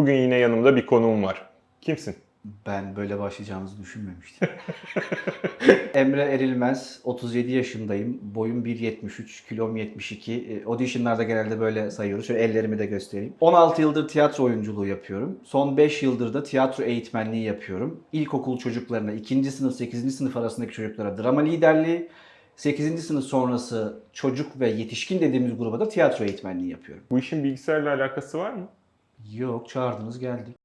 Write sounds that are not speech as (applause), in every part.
Bugün yine yanımda bir konuğum var. Kimsin? Ben böyle başlayacağımızı düşünmemiştim. (laughs) Emre Erilmez, 37 yaşındayım. Boyum 1.73, kilom 72. E, Auditionlarda genelde böyle sayıyoruz. Şöyle ellerimi de göstereyim. 16 yıldır tiyatro oyunculuğu yapıyorum. Son 5 yıldır da tiyatro eğitmenliği yapıyorum. İlkokul çocuklarına, 2. sınıf, 8. sınıf arasındaki çocuklara drama liderliği, 8. sınıf sonrası çocuk ve yetişkin dediğimiz gruba da tiyatro eğitmenliği yapıyorum. Bu işin bilgisayarla alakası var mı? Yok, çağırdınız geldik.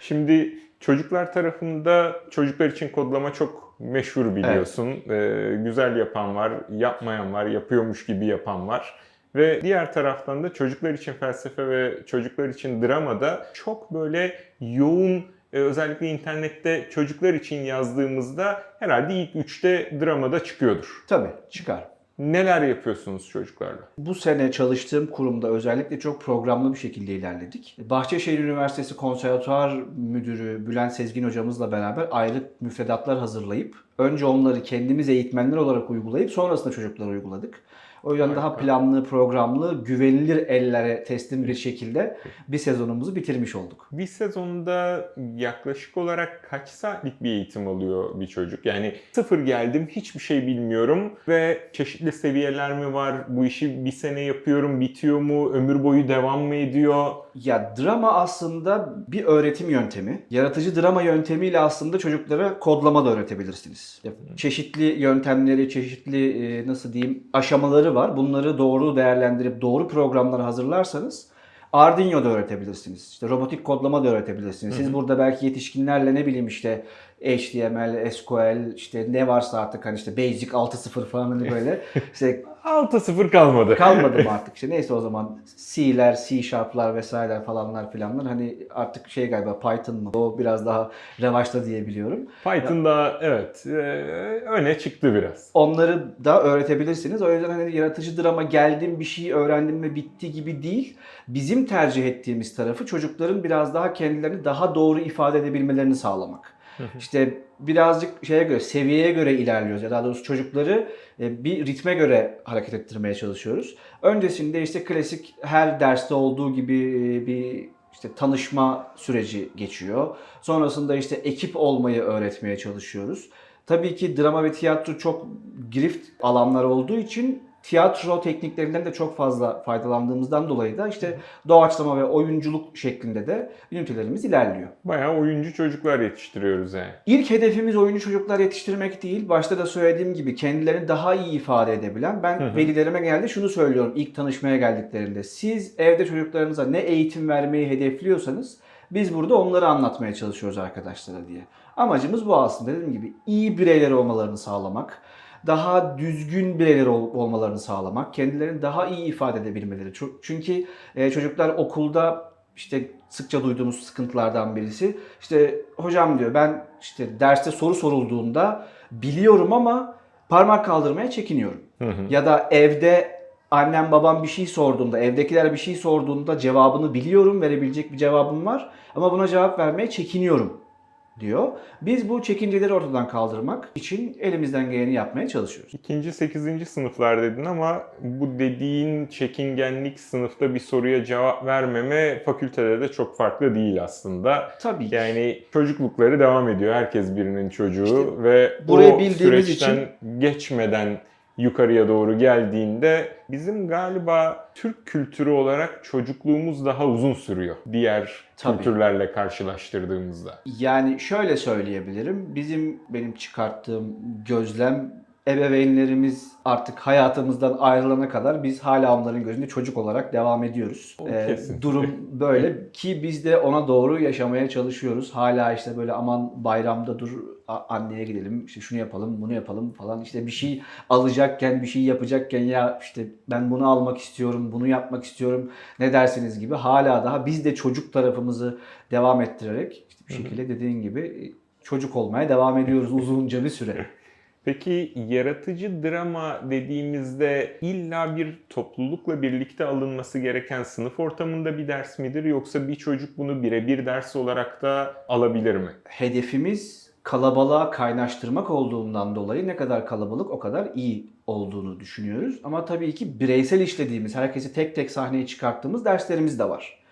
Şimdi çocuklar tarafında çocuklar için kodlama çok meşhur biliyorsun. Ee, güzel yapan var, yapmayan var, yapıyormuş gibi yapan var. Ve diğer taraftan da çocuklar için felsefe ve çocuklar için dramada çok böyle yoğun e, özellikle internette çocuklar için yazdığımızda herhalde ilk üçte dramada çıkıyordur. Tabii, çıkar. Neler yapıyorsunuz çocuklarla? Bu sene çalıştığım kurumda özellikle çok programlı bir şekilde ilerledik. Bahçeşehir Üniversitesi Konservatuar Müdürü Bülent Sezgin hocamızla beraber ayrı müfredatlar hazırlayıp önce onları kendimiz eğitmenler olarak uygulayıp sonrasında çocuklara uyguladık. O yüzden daha Harika. planlı, programlı, güvenilir ellere teslim bir şekilde bir sezonumuzu bitirmiş olduk. Bir sezonda yaklaşık olarak kaç saatlik bir eğitim alıyor bir çocuk? Yani sıfır geldim, hiçbir şey bilmiyorum ve çeşitli seviyeler mi var? Bu işi bir sene yapıyorum, bitiyor mu? Ömür boyu devam mı ediyor? Ya drama aslında bir öğretim yöntemi. Yaratıcı drama yöntemiyle aslında çocuklara kodlama da öğretebilirsiniz. Çeşitli yöntemleri, çeşitli e, nasıl diyeyim aşamaları var. Bunları doğru değerlendirip doğru programlar hazırlarsanız Arduino da öğretebilirsiniz. İşte robotik kodlama da öğretebilirsiniz. Siz burada belki yetişkinlerle ne bileyim işte HTML, SQL işte ne varsa artık hani işte Basic 6.0 falan hani böyle (laughs) işte 6-0 kalmadı. kalmadı mı (laughs) artık işte neyse o zaman C'ler, C Sharp'lar vesaireler falanlar filanlar hani artık şey galiba Python mı o biraz daha revaçta diye biliyorum. Python da evet e, öne çıktı biraz. Onları da öğretebilirsiniz. O yüzden hani yaratıcı drama geldim bir şey öğrendim ve bitti gibi değil. Bizim tercih ettiğimiz tarafı çocukların biraz daha kendilerini daha doğru ifade edebilmelerini sağlamak. İşte birazcık şeye göre, seviyeye göre ilerliyoruz. Ya daha doğrusu çocukları e, bir ritme göre hareket ettirmeye çalışıyoruz. Öncesinde işte klasik her derste olduğu gibi e, bir işte tanışma süreci geçiyor. Sonrasında işte ekip olmayı öğretmeye çalışıyoruz. Tabii ki drama ve tiyatro çok girift alanlar olduğu için tiyatro tekniklerinden de çok fazla faydalandığımızdan dolayı da işte doğaçlama ve oyunculuk şeklinde de ünitelerimiz ilerliyor. Bayağı oyuncu çocuklar yetiştiriyoruz yani. İlk hedefimiz oyuncu çocuklar yetiştirmek değil. Başta da söylediğim gibi kendilerini daha iyi ifade edebilen. Ben Hı hı. velilerime geldi şunu söylüyorum ilk tanışmaya geldiklerinde. Siz evde çocuklarınıza ne eğitim vermeyi hedefliyorsanız biz burada onları anlatmaya çalışıyoruz arkadaşlara diye. Amacımız bu aslında dediğim gibi iyi bireyler olmalarını sağlamak. Daha düzgün bireyler ol- olmalarını sağlamak. Kendilerini daha iyi ifade edebilmeleri. Çünkü e, çocuklar okulda işte sıkça duyduğumuz sıkıntılardan birisi. İşte hocam diyor ben işte derste soru sorulduğunda biliyorum ama parmak kaldırmaya çekiniyorum. Hı hı. Ya da evde annem babam bir şey sorduğunda, evdekiler bir şey sorduğunda cevabını biliyorum, verebilecek bir cevabım var ama buna cevap vermeye çekiniyorum diyor. Biz bu çekinceleri ortadan kaldırmak için elimizden geleni yapmaya çalışıyoruz. İkinci, sekizinci sınıflar dedin ama bu dediğin çekingenlik sınıfta bir soruya cevap vermeme fakültede de çok farklı değil aslında. Tabii ki. Yani çocuklukları devam ediyor. Herkes birinin çocuğu İşte ve burayı bildiğimiz süreçten geçmeden yukarıya doğru geldiğinde bizim galiba Türk kültürü olarak çocukluğumuz daha uzun sürüyor diğer Tabii. kültürlerle karşılaştırdığımızda. Yani şöyle söyleyebilirim. Bizim benim çıkarttığım gözlem ebeveynlerimiz artık hayatımızdan ayrılana kadar biz hala onların gözünde çocuk olarak devam ediyoruz. O Ee, kesin. durum (laughs) böyle ki biz de ona doğru yaşamaya çalışıyoruz. Hala işte böyle aman bayramda dur anneye gidelim işte şunu yapalım bunu yapalım falan işte bir şey alacakken bir şey yapacakken ya işte ben bunu almak istiyorum bunu yapmak istiyorum ne dersiniz gibi hala daha biz de çocuk tarafımızı devam ettirerek işte bir şekilde dediğin gibi e, çocuk olmaya devam ediyoruz (laughs) uzunca bir süre. Peki yaratıcı drama dediğimizde illa bir toplulukla birlikte alınması gereken sınıf ortamında bir ders midir yoksa bir çocuk bunu birebir ders olarak da alabilir mi? Hedefimiz kalabalığa kaynaştırmak olduğundan dolayı ne kadar kalabalık o kadar iyi olduğunu düşünüyoruz. Ama tabii ki bireysel işlediğimiz, herkesi tek tek sahneye çıkarttığımız derslerimiz de var.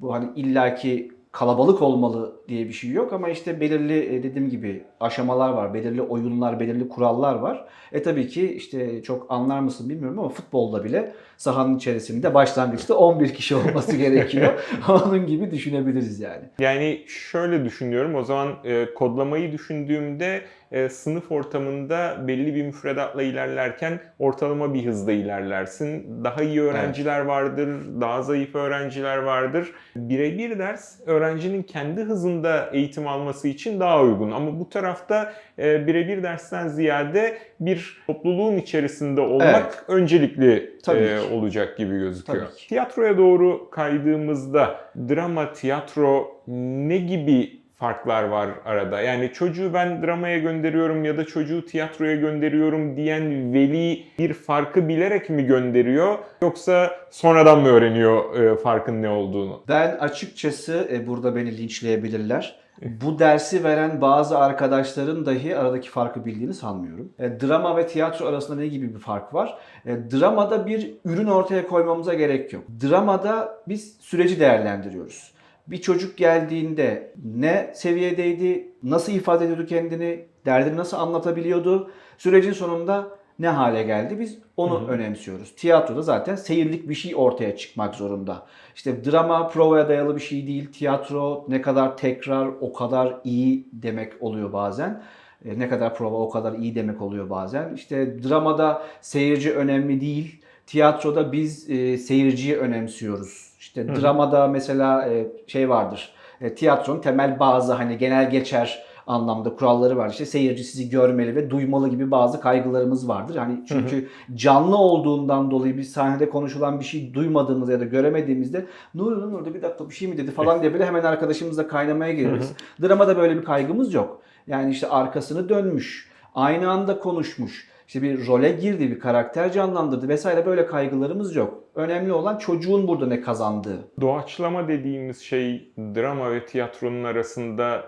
Bu hani illaki kalabalık olmalı diye bir şey yok ama işte belirli e, dediğim gibi aşamalar var, belirli oyunlar, belirli kurallar var. E tabii ki işte çok anlar mısın bilmiyorum ama futbolda bile sahanın içerisinde başlangıçta 11 kişi olması (laughs) gerekiyor. Onun gibi düşünebiliriz yani. Yani şöyle düşünüyorum o zaman e, kodlamayı düşündüğümde e, sınıf ortamında belli bir müfredatla ilerlerken ortalama bir hızda ilerlersin. Daha iyi öğrenciler vardır, daha zayıf öğrenciler vardır. Birebir ders öğrencinin kendi hızında eğitim alması için daha uygun. Ama bu tarafta e, birebir dersten ziyade bir topluluğun içerisinde olmak Evet. öncelikli Tabii e, ki. olacak gibi gözüküyor. Tabii ki. Tiyatroya doğru kaydığımızda drama, tiyatro ne gibi farklar var arada? Yani çocuğu ben dramaya gönderiyorum ya da çocuğu tiyatroya gönderiyorum diyen veli bir farkı bilerek mi gönderiyor yoksa sonradan mı öğreniyor e, farkın ne olduğunu? Ben açıkçası e, burada beni linçleyebilirler. Bu dersi veren bazı arkadaşların dahi aradaki farkı bildiğini sanmıyorum. E, drama ve tiyatro arasında ne gibi bir fark var? E, dramada bir ürün ortaya koymamıza gerek yok. Dramada biz süreci değerlendiriyoruz. Bir çocuk geldiğinde ne seviyedeydi, nasıl ifade ediyordu kendini, derdini nasıl anlatabiliyordu, sürecin sonunda ne hale geldi biz onu Hı hı. önemsiyoruz. Tiyatroda zaten seyirlik bir şey ortaya çıkmak zorunda. İşte drama provaya dayalı bir şey değil. Tiyatro ne kadar tekrar o kadar iyi demek oluyor bazen. E, Ne kadar prova o kadar iyi demek oluyor bazen. İşte dramada seyirci önemli değil. Tiyatroda biz e, seyirciyi önemsiyoruz. İşte Hı hı. dramada mesela e, şey vardır. E, tiyatronun temel bazı hani genel geçer anlamda kuralları var. İşte seyirci sizi görmeli ve duymalı gibi bazı kaygılarımız vardır. Hani çünkü canlı olduğundan dolayı bir sahnede konuşulan bir şey duymadığımızda ya da göremediğimizde Nuri Nuri orada bir dakika bir şey mi dedi falan diye böyle hemen arkadaşımızla kaynamaya gireriz. Dramada böyle bir kaygımız yok. Yani işte arkasını dönmüş, aynı anda konuşmuş, işte bir role girdi, bir karakter canlandırdı vesaire böyle kaygılarımız yok. Önemli olan çocuğun burada ne kazandığı. Doğaçlama dediğimiz şey drama ve tiyatronun arasında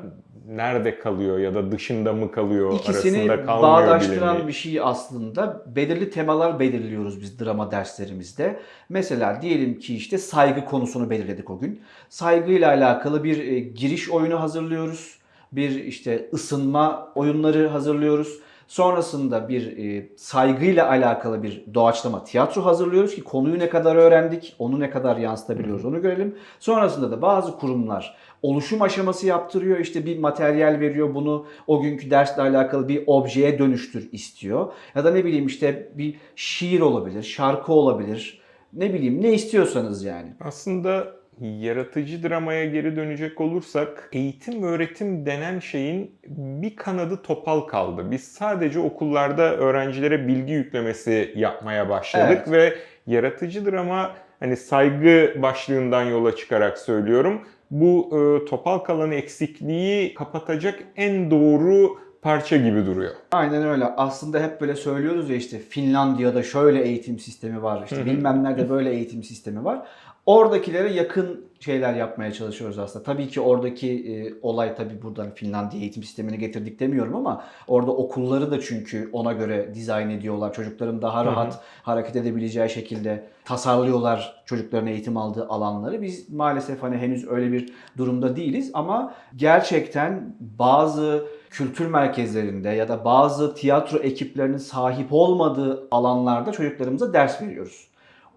nerede kalıyor ya da dışında mı kalıyor İkisini arasında kalmıyor bağdaştıran bile mi? bir şey aslında. Belirli temalar belirliyoruz biz drama derslerimizde. Mesela diyelim ki işte saygı konusunu belirledik o gün. Saygıyla alakalı bir e, giriş oyunu hazırlıyoruz. Bir işte ısınma oyunları hazırlıyoruz. Sonrasında bir e, saygıyla alakalı bir doğaçlama tiyatro hazırlıyoruz ki konuyu ne kadar öğrendik, onu ne kadar yansıtabiliyoruz onu görelim. Sonrasında da bazı kurumlar oluşum aşaması yaptırıyor. İşte bir materyal veriyor bunu o günkü dersle alakalı bir objeye dönüştür istiyor. Ya da ne bileyim işte bir şiir olabilir, şarkı olabilir. Ne bileyim ne istiyorsanız yani. Aslında yaratıcı dramaya geri dönecek olursak eğitim öğretim denen şeyin bir kanadı topal kaldı. Biz sadece okullarda öğrencilere bilgi yüklemesi yapmaya başladık ve yaratıcı drama hani saygı başlığından yola çıkarak söylüyorum. Bu e, topal kalan eksikliği kapatacak en doğru parça gibi duruyor. Aynen öyle. Aslında hep böyle söylüyoruz ya işte Finlandiya'da şöyle eğitim sistemi var. işte bilmem nerede böyle eğitim sistemi var. Oradakilere yakın şeyler yapmaya çalışıyoruz aslında. Tabii ki oradaki e, olay tabii buradan Finlandiya eğitim sistemini getirdik demiyorum ama orada okulları da çünkü ona göre dizayn ediyorlar. Çocukların daha rahat hareket edebileceği şekilde tasarlıyorlar çocukların eğitim aldığı alanları. Biz maalesef hani henüz öyle bir durumda değiliz ama gerçekten bazı kültür merkezlerinde ya da bazı tiyatro ekiplerinin sahip olmadığı alanlarda çocuklarımıza ders veriyoruz.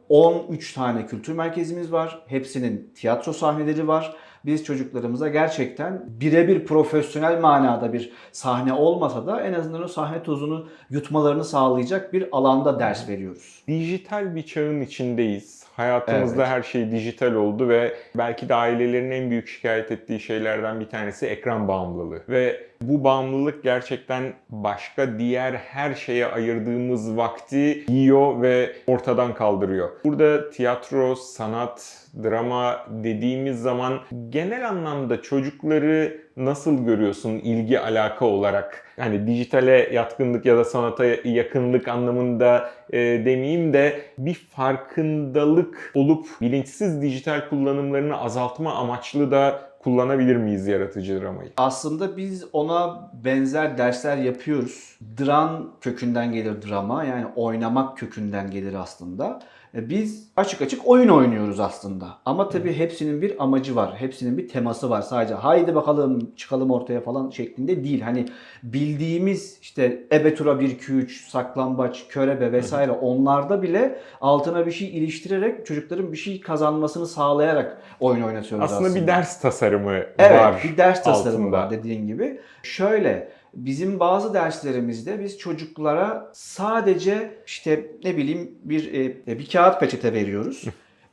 13 tane kültür merkezimiz var. Hepsinin tiyatro sahneleri var. Biz çocuklarımıza gerçekten birebir profesyonel manada bir sahne olmasa da en azından o sahne tozunu yutmalarını sağlayacak bir alanda ders veriyoruz. Dijital bir çağın içindeyiz. Hayatımızda Evet. her şey dijital oldu ve belki de ailelerin en büyük şikayet ettiği şeylerden bir tanesi ekran bağımlılığı. Ve bu bağımlılık gerçekten başka diğer her şeye ayırdığımız vakti yiyor ve ortadan kaldırıyor. Burada tiyatro, sanat, drama dediğimiz zaman genel anlamda çocukları nasıl görüyorsun ilgi alaka olarak? Hani dijitale yatkınlık ya da sanata yakınlık anlamında e, demeyeyim de bir farkındalık olup bilinçsiz dijital kullanımlarını azaltma amaçlı da kullanabilir miyiz yaratıcı dramayı? Aslında biz ona benzer dersler yapıyoruz. Dran kökünden gelir drama yani oynamak kökünden gelir aslında. E, Biz açık açık oyun oynuyoruz aslında. Ama tabii hepsinin bir amacı var. Hepsinin bir teması var. Sadece haydi bakalım çıkalım ortaya falan şeklinde değil. Hani bildiğimiz işte ebetura 1-2-3, saklambaç, körebe vesaire onlarda bile altına bir şey iliştirerek çocukların bir şey kazanmasını sağlayarak oyun oynatıyoruz aslında. Aslında bir ders tasarımı Evet, var. bir ders tasarımı altında. var dediğin gibi. Şöyle, bizim bazı derslerimizde biz çocuklara sadece işte ne bileyim bir e, bir kağıt peçete veriyoruz.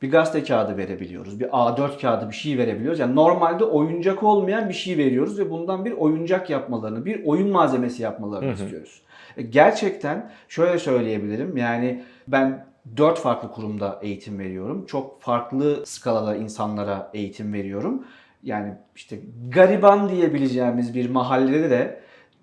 bir gazete kağıdı verebiliyoruz. Bir A4 kağıdı bir şey verebiliyoruz. Yani normalde oyuncak olmayan bir şey veriyoruz ve bundan bir oyuncak yapmalarını, bir oyun malzemesi yapmalarını Hı hı. istiyoruz. E, Gerçekten şöyle söyleyebilirim. Yani ben dört farklı kurumda eğitim veriyorum. Çok farklı skalada insanlara eğitim veriyorum. Yani işte gariban diyebileceğimiz bir mahallede de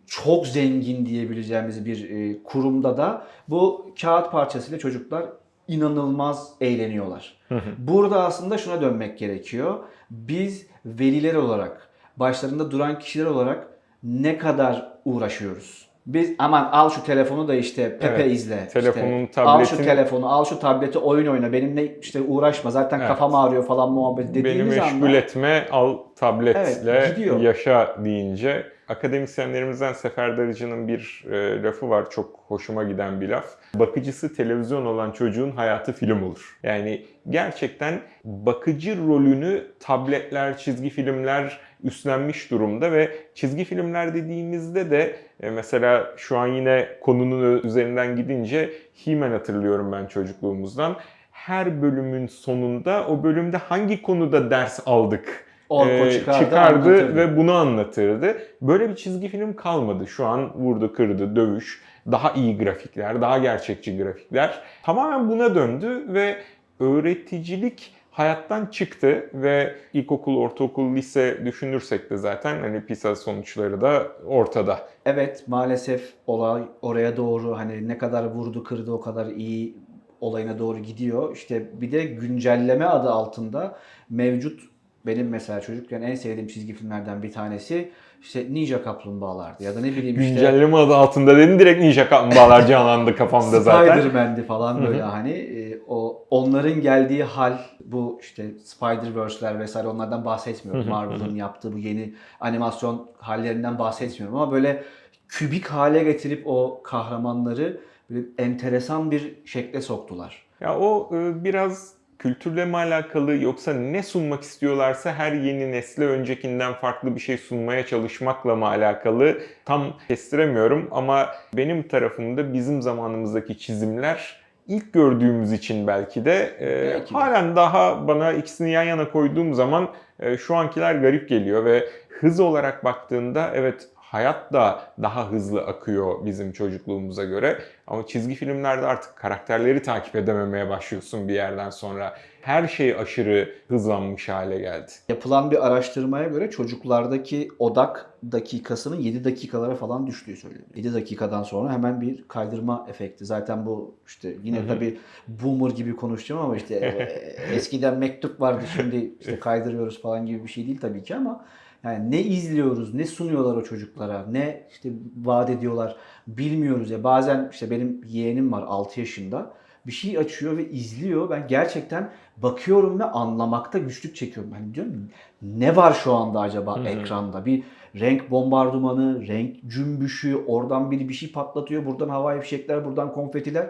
çok zengin diyebileceğimiz bir e, kurumda da bu kağıt parçasıyla çocuklar inanılmaz eğleniyorlar. Burada aslında şuna dönmek gerekiyor. Biz veliler olarak, başlarında duran kişiler olarak ne kadar uğraşıyoruz? Biz aman al şu telefonu da işte Pepe Evet, izle. telefonun, işte, Al şu telefonu, al şu tableti oyun oyna. Benimle işte uğraşma. Zaten Evet. kafam ağrıyor falan muhabbet Beni dediğimiz meşgul anda. etme, al tabletle Evet, gidiyor. yaşa deyince akademisyenlerimizden Sefer Darıcı'nın bir e, lafı var çok hoşuma giden bir laf. Bakıcısı televizyon olan çocuğun hayatı film olur. Yani gerçekten bakıcı rolünü tabletler, çizgi filmler üstlenmiş durumda ve çizgi filmler dediğimizde de e, mesela şu an yine konunun üzerinden gidince He-Man hatırlıyorum ben çocukluğumuzdan. Her bölümün sonunda o bölümde hangi konuda ders aldık Orko e, çıkardı, anlatırdı. ve bunu anlatırdı. Böyle bir çizgi film kalmadı. Şu an vurdu, kırdı, dövüş, daha iyi grafikler, daha gerçekçi grafikler. Tamamen buna döndü ve öğreticilik hayattan çıktı ve ilkokul, ortaokul, lise düşünürsek de zaten hani PISA sonuçları da ortada. Evet maalesef olay oraya doğru hani ne kadar vurdu kırdı o kadar iyi olayına doğru gidiyor. İşte bir de güncelleme adı altında mevcut benim mesela çocukken en sevdiğim çizgi filmlerden bir tanesi işte Ninja Kaplumbağalardı ya da ne bileyim işte Güncelleme adı altında dedin direkt Ninja Kaplumbağalar canlandı kafamda zaten. Spider-Man'di falan böyle hani e, o onların geldiği hal bu işte Spider-Verse'ler vesaire onlardan bahsetmiyorum. Marvel'ın yaptığı bu yeni animasyon hallerinden bahsetmiyorum ama böyle kübik hale getirip o kahramanları böyle enteresan bir şekle soktular. Ya o e, biraz kültürle mi alakalı yoksa ne sunmak istiyorlarsa her yeni nesle öncekinden farklı bir şey sunmaya çalışmakla mı alakalı tam kestiremiyorum ama benim tarafımda bizim zamanımızdaki çizimler ilk gördüğümüz için belki de e, Belki de. halen daha bana ikisini yan yana koyduğum zaman e, şu ankiler garip geliyor ve hız olarak baktığında evet hayat da daha hızlı akıyor bizim çocukluğumuza göre. Ama çizgi filmlerde artık karakterleri takip edememeye başlıyorsun bir yerden sonra. Her şey aşırı hızlanmış hale geldi. Yapılan bir araştırmaya göre çocuklardaki odak dakikasının 7 dakikalara falan düştüğü söyleniyor. 7 dakikadan sonra hemen bir kaydırma efekti. Zaten bu işte yine Hı hı. tabii boomer gibi konuşacağım ama işte (laughs) e, eskiden mektup vardı şimdi işte kaydırıyoruz falan gibi bir şey değil tabii ki ama yani ne izliyoruz, ne sunuyorlar o çocuklara, ne işte vaat ediyorlar bilmiyoruz ya. Bazen işte benim yeğenim var 6 yaşında. Bir şey açıyor ve izliyor. Ben gerçekten bakıyorum ve anlamakta güçlük çekiyorum. Ben diyorum ne var şu anda acaba Hı hı. ekranda? Bir renk bombardımanı, renk cümbüşü, oradan biri bir şey patlatıyor, buradan havai fişekler, buradan konfetiler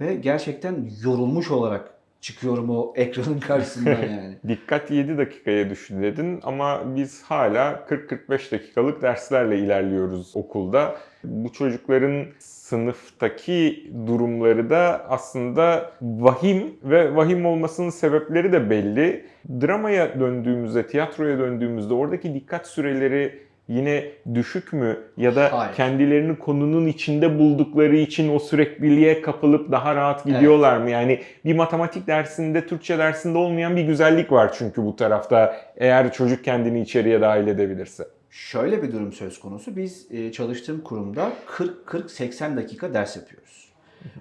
ve gerçekten yorulmuş olarak çıkıyorum o ekranın (laughs) karşısından yani. Dikkat 7 dakikaya düştü dedin ama biz hala 40-45 dakikalık derslerle ilerliyoruz okulda. Bu çocukların sınıftaki durumları da aslında vahim ve vahim olmasının sebepleri de belli. Dramaya döndüğümüzde, tiyatroya döndüğümüzde oradaki dikkat süreleri yine düşük mü ya da Hayır. kendilerini konunun içinde buldukları için o sürekliliğe kapılıp daha rahat gidiyorlar mı? Yani bir matematik dersinde, Türkçe dersinde olmayan bir güzellik var çünkü bu tarafta eğer çocuk kendini içeriye dahil edebilirse. Şöyle bir durum söz konusu. Biz e, çalıştığım kurumda 40-40-80 dakika ders yapıyoruz.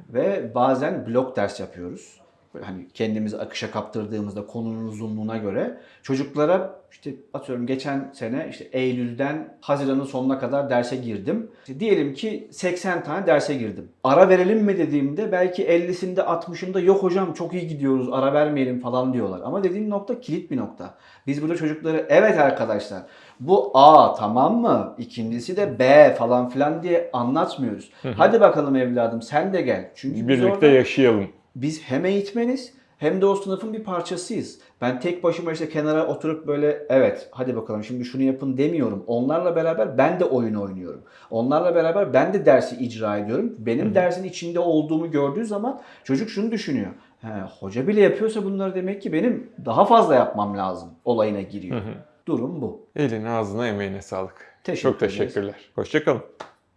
Ve bazen blok ders yapıyoruz. Hani kendimizi akışa kaptırdığımızda konunun uzunluğuna göre çocuklara işte atıyorum geçen sene işte Eylül'den Haziran'ın sonuna kadar derse girdim. İşte diyelim ki 80 tane derse girdim. Ara verelim mi dediğimde belki 50'sinde 60'ında yok hocam çok iyi gidiyoruz ara vermeyelim falan diyorlar. Ama dediğim nokta kilit bir nokta. Biz burada çocukları evet arkadaşlar bu A tamam mı? İkincisi de B falan filan diye anlatmıyoruz. Hadi bakalım evladım sen de gel. Çünkü Birlikte orada yaşayalım. Biz hem eğitmeniz hem de o sınıfın bir parçasıyız. Ben tek başıma işte kenara oturup böyle evet hadi bakalım şimdi şunu yapın demiyorum. Onlarla beraber ben de oyun oynuyorum. Onlarla beraber ben de dersi icra ediyorum. Benim dersin içinde olduğumu gördüğü zaman çocuk şunu düşünüyor. He, hoca bile yapıyorsa bunları demek ki benim daha fazla yapmam lazım olayına giriyor. Durum bu. Eline ağzına emeğine sağlık. Teşekkür Çok teşekkürler. Hoşçakalın.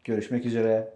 Görüşmek üzere.